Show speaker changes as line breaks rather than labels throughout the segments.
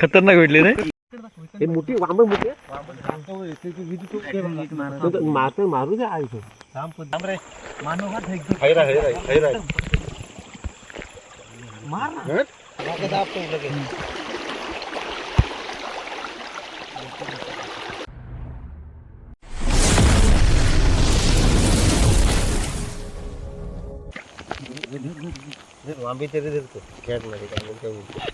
खतरनाक भेटले नाही
हे मोठी वांब मोठी मारते मारू द्या आयुष्य. वांबे तरी धरतो कॅटमध्ये काय म्हणते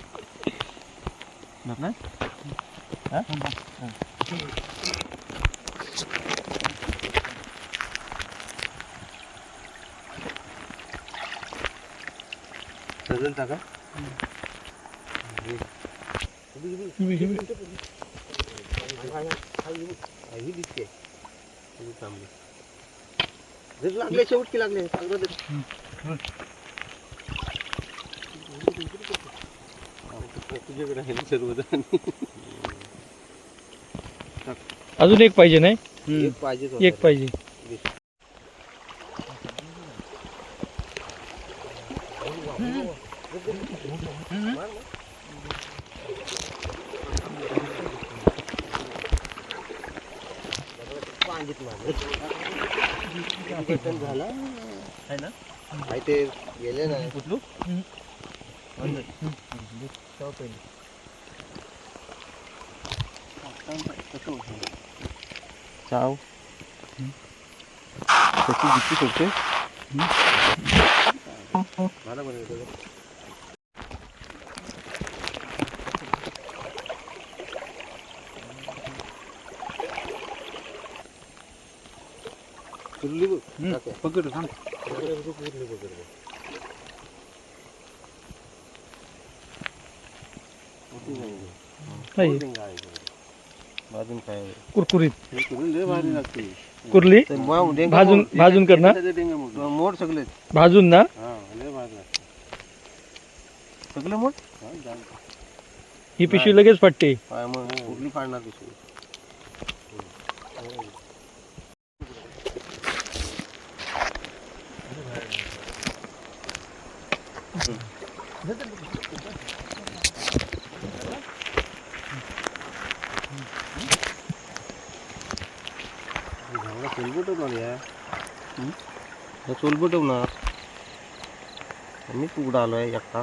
ही दिसते ही चांगली जर लागले शेवट की लागले चांगलं तरी तुझ्याकडे ना
अजून एक पाहिजे नाही?
एक पाहिजेच
एक पाहिजे.
झाला आहे ना ते गेले Chào. Thế chị dịch tiếp tục chứ. Má đâu rồi
rồi.
Kırılığı. Bakırız hanım. Bakırız bakırız bakırız.
नाही
भाजून काय
कुरकुरीत
हे करून लय भारी लागते
कुरली?
ते मग डेंगा
भाजून
मोड-
भाजून कर ना
डेंगा- डेंगा मोड. मोड सगळे
भाजून ना?
हा लय भारी लागते सगळे मोड हा, जाम.
ही पिशवी लगेच फाटते
काय मग कुठली फाडणार पिशवी चोलबटवणार या चोलबटवणार मीच उघडा आलो आहे एकटा.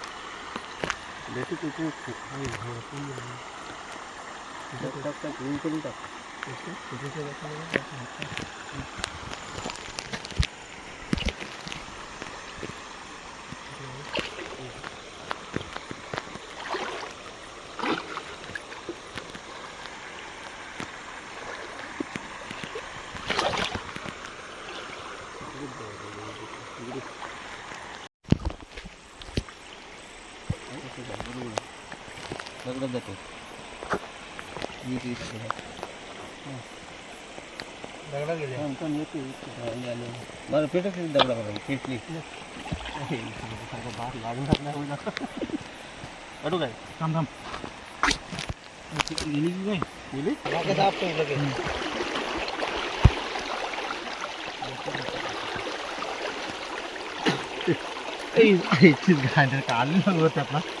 বেশি কিছু খাই ডাক্তার ঘুম করি ডাক্তার का घरीपर्यंत दुसऱ्या
खतरनाक भेटले नाही
दगडात जातो मला पेटत दगडा बघा पेटली अडू काय
थांब थांब ठीक आहे ठीक आहे मामा
काय मामा भेट होईल
केलं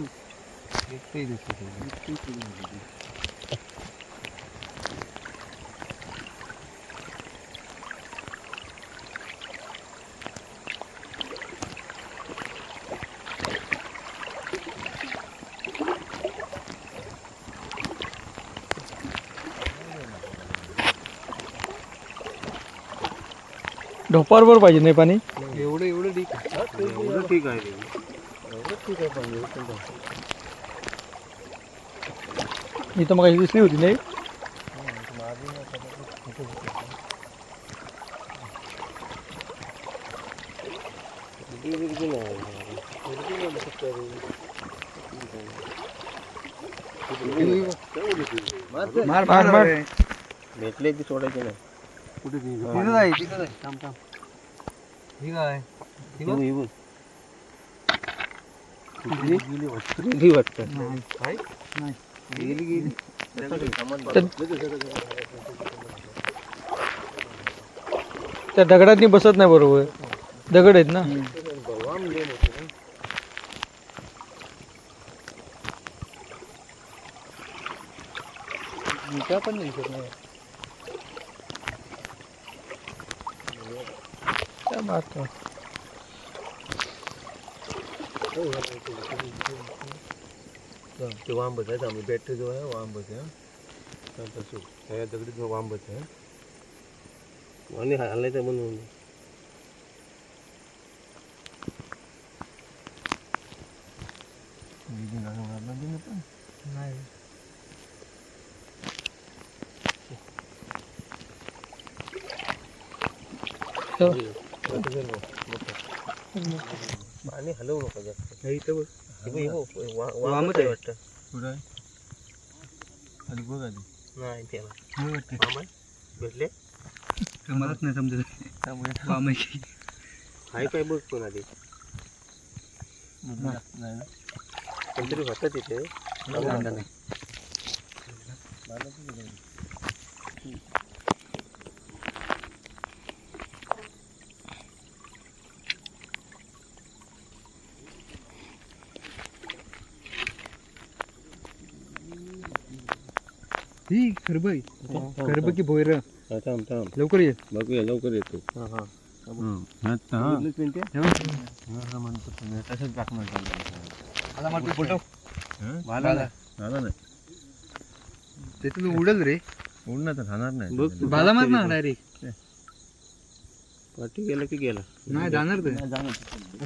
एकटाही दिसतो
ढोपारवर पाहिजे नाही पाणी?
एवढं एवढं ठीक आहे. एवढं ठीक आहे नाही.
इथं मग दिसली होती नाही
मार
मार, मार.
भेटले ती सोडायचे नाही कुठे तिथं आहे तिथं आहे थांब थांब ठीक आहे गेली वाटतं. गेली गेली
त्या दगडातनी बसत नाही बरोबर. दगड आहेत ना?
पण नाही शकत नाही
क्या बात है.
ते वांबत आहे आम्ही बॅटरी जो आहे वांबत आहे तसं त्या दगडी जो वांबत आहे आणि हालायचं म्हणून
नाही हो.
आणि हलवू नका जास्त
इथं बघ.
वामच आहे वाटतं
कुठं आहे? खाली बघ आधी.
नाही त्याला
हो वाटतं.
वाम आहे? भेटले
मलाच नाही समजत वामाची
हाय काय बघ पण आधी कोणतरी होतं तिथे
नाही. ही खरब की भोयर?
थांब थांब.
लवकर ये.
बघूया लवकर येतो. हा हा. तसंच
तू उडल रे.
उडणार तर राहणार नाही. बघ
बाला मार ना डायरेक्ट
पाठी गेला की गेला.
नाही जाणार ते.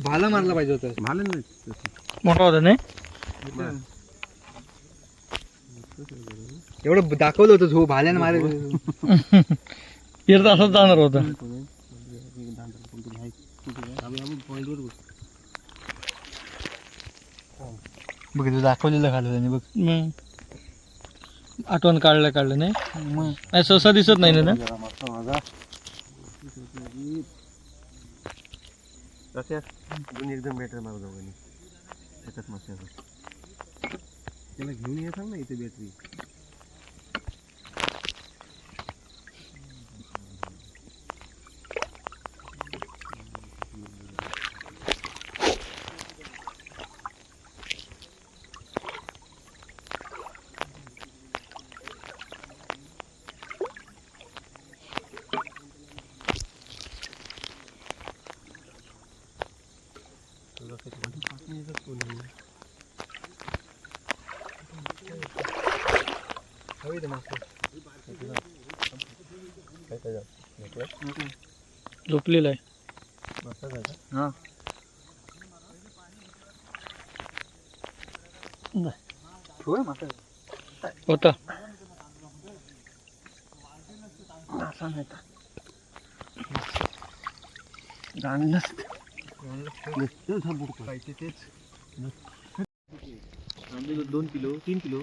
भाला मारला पाहिजे होता.
नाही.
मोठा होता नाही? एवढं दाखवलं होतं झो भाल्यानं मारे. फिरत असंच जाणार होता. बघ तू दाखवलेलं खाल्लं त्याने बघ. आठवण काढलं काढलं नाही? नाही सहसा दिसत नाही ना
एकदम बेटर मार दोघांनी. त्याच्यात मस्त તેને જૂની હશે ને એ તે બેટરી काय काय
झोपलेला आहे. होता.
दोन किलो तीन किलो.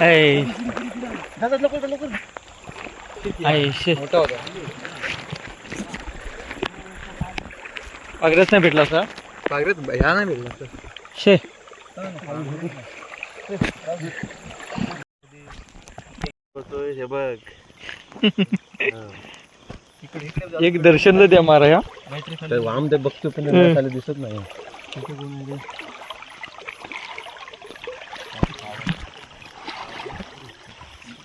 ऐ ऐ पागरच नाही भेटला असा
ह्या नाही भेटला
शे
हे बघ.
एक दर्शनला द्या मारा ह्या
तर वाम ते बघतो पण
हम्म.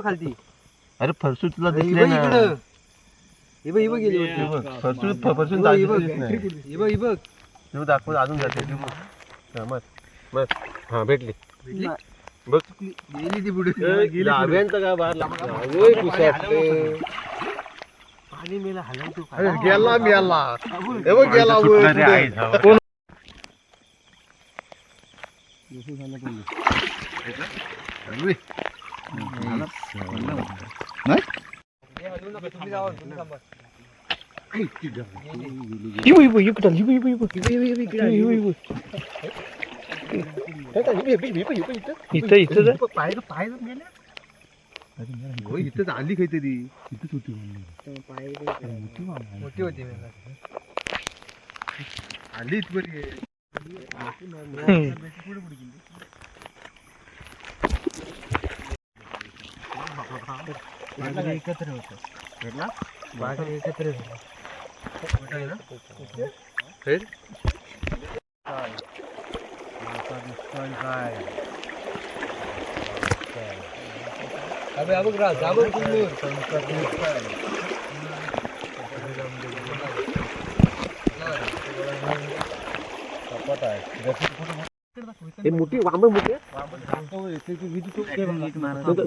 खालती. अरे फरसू तुला दिसले बघ गेली हे बघ दाखव अजून जाते. हे हा भेटली. भेटली? गेला गेला वर पुढे. कोण?
इबू इबू इकडं इबू इबू इबू इबू इबू इथं इथं जा.
होय, इथंच आली काहीतरी इथंच होती आली इथपर्यंत હવે આવક રાત આવક काय हे। मोठी वांब मोठे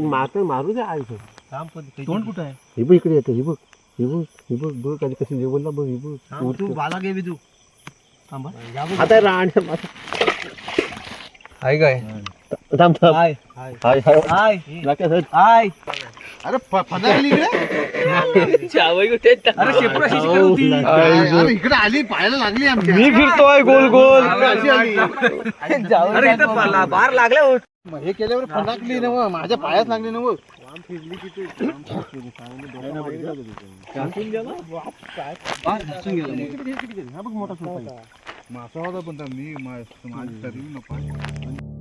मारते मारू दे आई तोंड कुठं आहे हे? बघ इकडे येतं हे बघ हे बघ हे बघ बघ आणि कशी जेवणला बघ हे बघ तू बाला घे तू। आता राण
आहे काय
थांब थांब
हाय।
हाय हाय।
हाय।
लाका
हाय।
अरे फना आली इकडे
अरे अशी शिकत होती.
अरे इकडे आली पाहायला लागली आमच्या
मी फिरतोय गोल गोल।
अशी आली.
अरे इथं बार लागल्या
हे केल्यावर फनाकली ना माझ्या पायात लागली ना मग. मासा होता पण मी माझ्या तरी